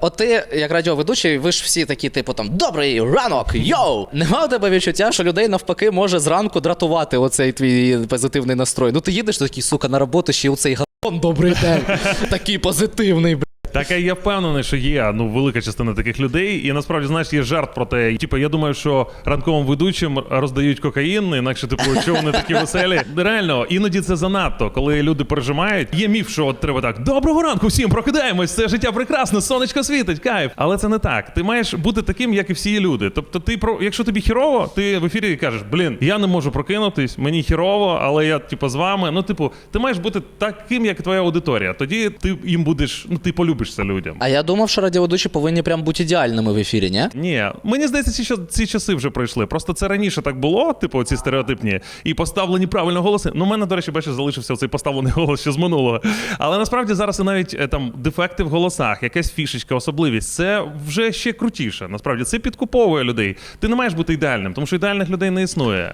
От ти, як радіоведучий, ви ж всі такі, типу там добрий ранок, йоу! Нема у тебе відчуття, що людей навпаки може зранку дратувати оцей твій позитивний настрой. Ну ти їдеш такий, сука, на роботу, ще оцей гон добрий день. Такий позитивний. Так я впевнений, що є ну велика частина таких людей, і насправді знаєш, є жарт про те. Типу, я думаю, що ранковим ведучим роздають кокаїн, інакше типу, що вони такі веселі. Реально, іноді це занадто, коли люди пережимають. Є міф, що от треба так: доброго ранку, всім прокидаємось, це життя прекрасне, сонечко світить, кайф. Але це не так. Ти маєш бути таким, як і всі люди. Тобто, ти про якщо тобі хірово, ти в ефірі кажеш, блін, я не можу прокинутись, мені хірово, але я типу з вами. Ну, типу, ти маєш бути таким, як твоя аудиторія. Тоді ти їм будеш, ну ти полюбишся людям. А я думав, що радіоведучі повинні прям бути ідеальними в ефірі, ні? Ні, мені здається, ці, ці часи вже пройшли. Просто це раніше так було, типу, ці стереотипні, і поставлені правильно голоси. Ну, у мене, до речі, бачиш, залишився цей поставлений голос ще з минулого. Але насправді зараз і навіть е, там дефекти в голосах, якась фішечка, особливість, це вже ще крутіше. Насправді це підкуповує людей. Ти не маєш бути ідеальним, тому що ідеальних людей не існує.